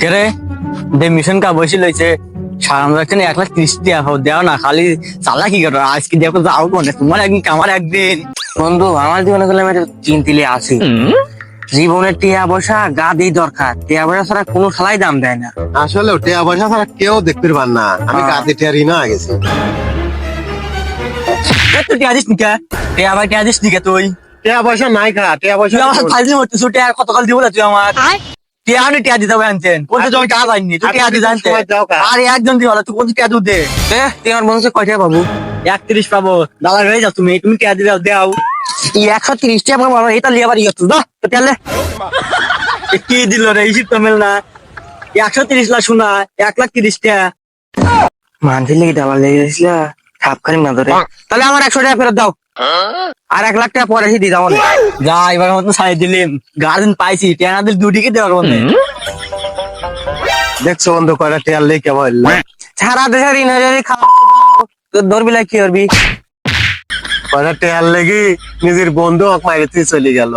কে রে? দে মিশন কা বসে লইছে সারাম রাখছেন এক লাখ ত্রিশ টাকা দেও না খালি চালা কি করো আজকে দেখো যাও কোনে? তোমার একদিন আমার একদিন। বন্ধু আমার জীবনে গেলে আমি চিন্তিলে আছি। জীবনের টিয়া পয়সা গা দিয়ে দরকার টিয়া পয়সা ছাড়া কোনো খেলাই দাম দেয় না। আসলে টিয়া পয়সা ছাড়া কেউ দেখতে পার না। আমি। কাজে টিয়া ঋণ গেছি তুই টিয়া দিস নিকা? টিয়া ভাই টিয়া দিস নিকা তুই? টিয়া পয়সা নাই খা টিয়া পয়সা আমার ফাইল মরতে তুই টিয়া কতকাল দিব না তুই আমার টিয়া আমি টিয়া দিতে হবে আনছেন কোনটা জমি টাকা পাইনি তুই টিয়া দিতে আনতে সময় দাও কা। আরে একজন দিও না তুই কোন টিয়া দে? এ, তুই আমার বন্ধু কয়টা বাবু? একত্রিশ পাবো। দাদা হয়ে যাও তুমি তুমি টিয়া দিতে দেও। এই একশো তিরিশ টাকা বাবা এটা লিয়ে ইয়ে তো কি দিল রে ইসিপ তো মেল না। একশো তিরিশ লাখ শোনা এক লাখ তিরিশ টাকা মানতে লেগে ডালা লেগে গেছিল খাপ খালি না ধরে তাহলে আমার একশো টাকা ফেরত দাও। আর এক লাখ টাকা পরে দিয়ে দাও যা এবার তো সাড়ে দিলিম। গার্জেন পাইছি টেনা দিল দুটিকে দেওয়ার বন্ধু। দেখছ বন্ধু কয়টা টেয়ার লেগে বলল? হ্যাঁ। সারা দেশে ঋণ হাজারি খাওয়া ধরবি না কি করবি? কয়টা টেয়ার লেগে নিজের বন্ধু হক মারিতে চলে গেল।